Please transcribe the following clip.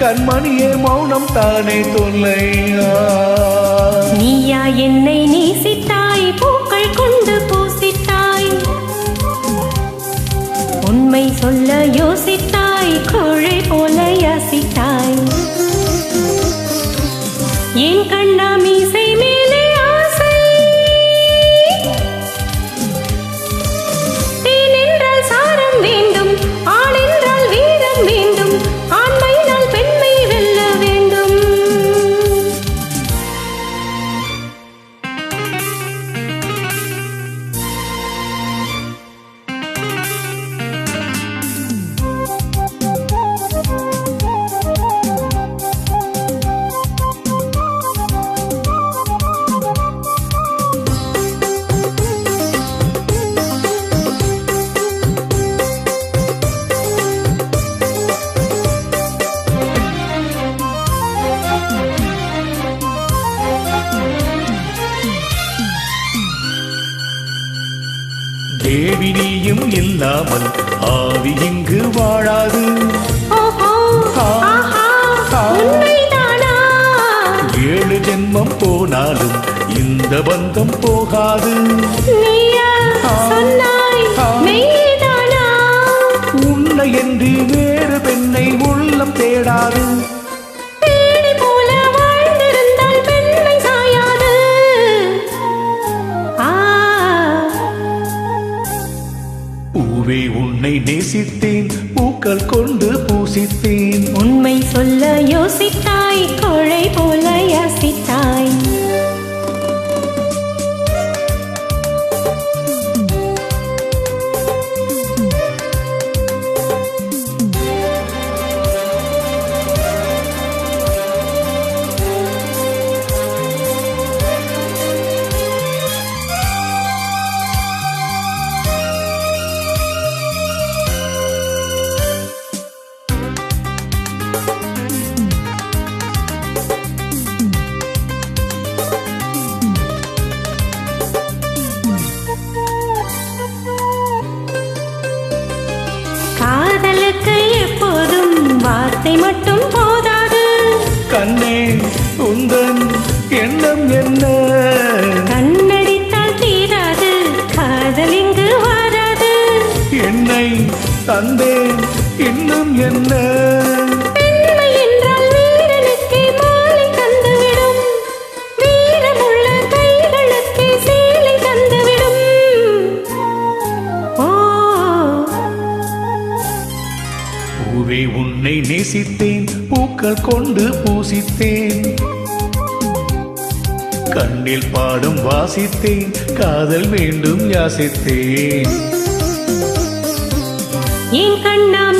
கண்மணியே மௌனம் தானே தொல்லையா? நீயா என்னை நேசித்தாய் பூக்கள் கொண்டு பூசித்தாய். உண்மை சொல்ல யோசித்தாய் கோழை போல யாசித்தாய். தேவி நீயும் இல்லாமல் ஆவி இங்கு வாழாது. ஏழு ஜென்மம் போனாலும் இந்த பந்தம் போகாது. உன்னை என்று வேறு பெண்ணை உள்ளம் தேடாது. உன்னை நேசித்தேன். பூக்கள் கொள் வார்த்தை மட்டும் போதாது. கண்ணே உந்தன் எண்ணம் என்ன? கண்ணடித்தால் தீராது காதல் இங்கு வராது. என்னை தந்தேன் இன்னும் என்ன? நேசித்தேன் பூக்கள் கொண்டு பூசித்தேன். கண்ணில் பாடும் வாசித்தேன் காதல் வேண்டும் யாசித்தேன். என் கண்ணா